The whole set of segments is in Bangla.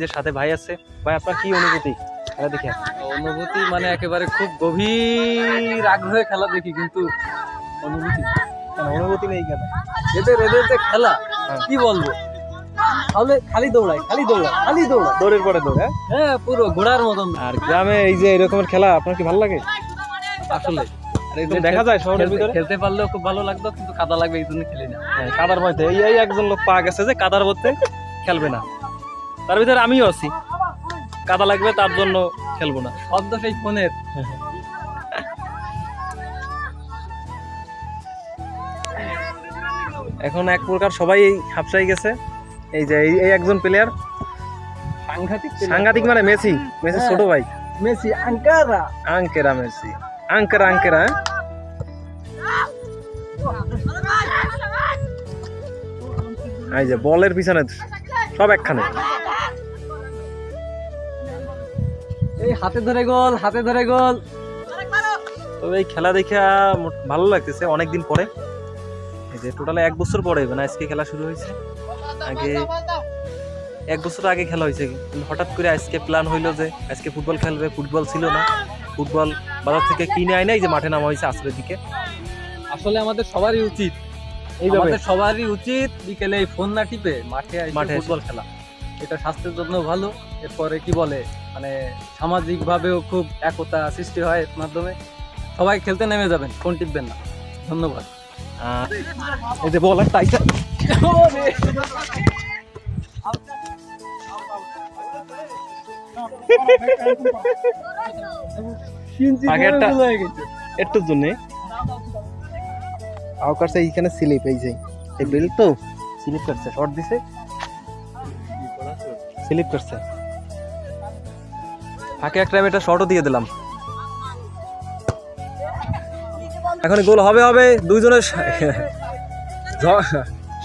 যে সাথে ভাই আছে। ভাই আপনার কি অনুভূতি? খেলা দেখে। অনুভূতি মানে একেবারে খুব গভীর আগ্রহে খেলা দেখি কিন্তু অনুভূতি কেন অনুভূতি নেই কেন? এদের এদের যে খেলা হ্যাঁ। কি বলব? তাহলে খালি দৌড়ায় খালি দৌড়ায় খালি দৌড়ায়। দৌড়ের পরে দৌড় হ্যাঁ? হ্যাঁ পুরো ঘোড়ার মতন। আর গ্রামে এই যে এরকমের খেলা আপনার কি ভালো লাগে? আসলে। দেখা যায় শহরের ভিতরে? খেলতে পারলেও খুব ভালো লাগতো কিন্তু কাদা লাগবে এই জন্য খেলি না। হ্যাঁ, কাদার মধ্যে। এই একজন লোক পা গেছে যে কাদার মধ্যে খেলবে না। তার ভিতরে আমিও আছি। কাদা লাগবে তার জন্য খেলব না। শব্দ সেই ফোনের। এখন এক প্রকার সবাই হাফসাই গেছে। এই যে এই একজন প্লেয়ার সাংঘাতিক সাংঘাতিক মানে মেসি। মেসি। ছোট ভাই। মেসি আঙ্কারা। আঙ্কেরা মেসি। আঙ্কেরা আঙ্কেরা হ্যাঁ? এই যে বলের পিছনে সব একখানে। হাতে ধরে গোল হাতে ধরে গোল। তবে এই খেলা দেখে ভালো লাগতেছে অনেকদিন পরে। এই যে টোটালে এক বছর পরে মানে আজকে খেলা শুরু হয়েছে। আগে এক বছর আগে খেলা হয়েছে কিন্তু হঠাৎ করে আজকে প্ল্যান হইল যে আজকে ফুটবল খেলবে ফুটবল ছিল না। ফুটবল বাজার থেকে কিনে আয় নাই যে মাঠে নামা হয়েছে আসরের দিকে। আসলে আমাদের সবারই উচিত। আমাদের সবারই উচিত বিকেলে এই ফোন না টিপে মাঠে মাঠে ফুটবল খেলা। এটা স্বাস্থ্যের জন্য ভালো এরপরে কি বলে মানে সামাজিকভাবেও খুব একতা সৃষ্টি হয় এর মাধ্যমে। সবাই খেলতে নেমে যাবেন ফোন টিপবেন না। ধন্যবাদ। এই যে বল একটা আইসা একটুর জন্য এইখানে স্লিপ এই যে এই বেল্ট তো স্লিপ করছে শর্ট দিছে। স্লিপ করছে। ফাঁকে একটা আমি একটা শর্টও দিয়ে দিলাম। এখন গোল হবে হবে। দুইজনের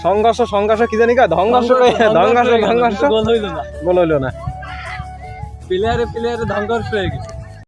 সংঘর্ষ সংঘর্ষ কি জানি কা? ধংঘর্ষ ধংঘর্ষ ধংঘর্ষ গোল। হইল না। গোল হইল না। প্লেয়ারে প্লেয়ারে ধংঘর্ষ হয়ে গেছে।